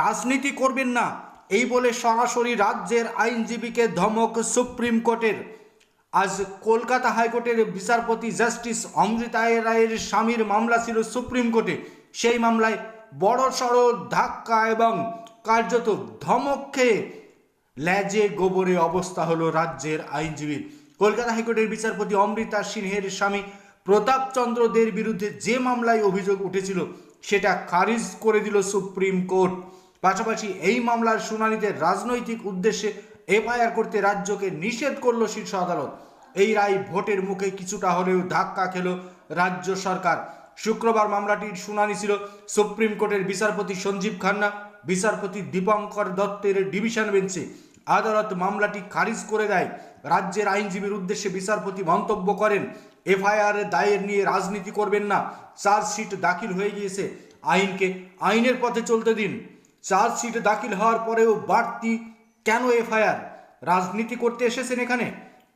রাজনীতি করবেন না। এই বলে সরাসরি রাজ্যের আইনজীবীকে ধমক সুপ্রিম কোর্টের। আজ কলকাতা হাইকোর্টের বিচারপতি জাস্টিস অমৃতা রায়ের স্বামীর মামলা ছিল সুপ্রিম কোর্টে। সেই মামলায় বড় সড় ধাক্কা এবং কার্যত ধমক খেয়ে ল্যাজে গোবরে অবস্থা হলো রাজ্যের আইনজীবীর। কলকাতা হাইকোর্টের বিচারপতি অমৃতা সিনহের স্বামী প্রতাপচন্দ্র দের বিরুদ্ধে যে মামলায় অভিযোগ উঠেছিল, সেটা খারিজ করে দিল সুপ্রিম কোর্ট। পাশাপাশি এই মামলার শুনানিতে রাজনৈতিক উদ্দেশ্যে এফআইআর করতে রাজ্যকে নিষেধ করল শীর্ষ আদালত। এই রায় ভোটের মুখে কিছুটা হলেও ধাক্কা খেল রাজ্য সরকার। শুক্রবার মামলাটির শুনানি ছিল সুপ্রিম কোর্টের বিচারপতি সঞ্জীব খান্না, বিচারপতি দীপঙ্কর দত্তের ডিভিশন বেঞ্চে। আদালত মামলাটি খারিজ করে দেয়। রাজ্যের আইনজীবীর উদ্দেশ্যে বিচারপতি মন্তব্য করেন, এফআইআর দায়ের নিয়ে রাজনীতি করবেন না, চার্জশিট দাখিল হয়ে গিয়েছে। আইনকে আইনের পথে চলতে দিন। চার্জশিট দাখিল হওয়ার পরেও বাড়তি কেন এফআইআর? রাজনীতি করতে এসেছেন এখানে?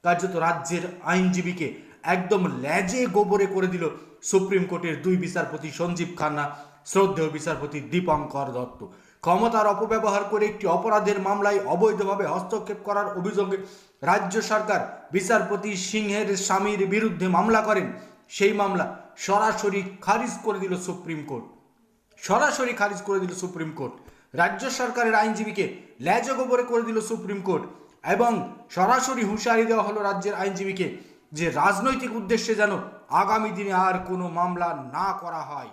কার্যত রাজ্যের আইনজীবীকে একদম ল্যাজে গোবরে করে দিল সুপ্রিম কোর্টের দুই বিচারপতি সঞ্জীব খান্না, শ্রদ্ধেয় বিচারপতি দীপঙ্কর দত্ত। ক্ষমতার অপব্যবহার করে একটি অপরাধের মামলায় অবৈধভাবে হস্তক্ষেপ করার অভিযোগে রাজ্য সরকার বিচারপতি সিংহের স্বামীর বিরুদ্ধে মামলা করেন। সেই মামলা সরাসরি খারিজ করে দিল সুপ্রিম কোর্ট। সরাসরি খারিজ করে দিল সুপ্রিম কোর্ট। রাজ্য সরকারের আইনজীবীকে ল্যাজ গোবরে করে দিল সুপ্রিম কোর্ট এবং সরাসরি হুঁশিয়ারি দেওয়া হলো রাজ্যের আইনজীবীকে যে রাজনৈতিক উদ্দেশ্যে যেন আগামী দিনে আর কোনো মামলা না করা হয়।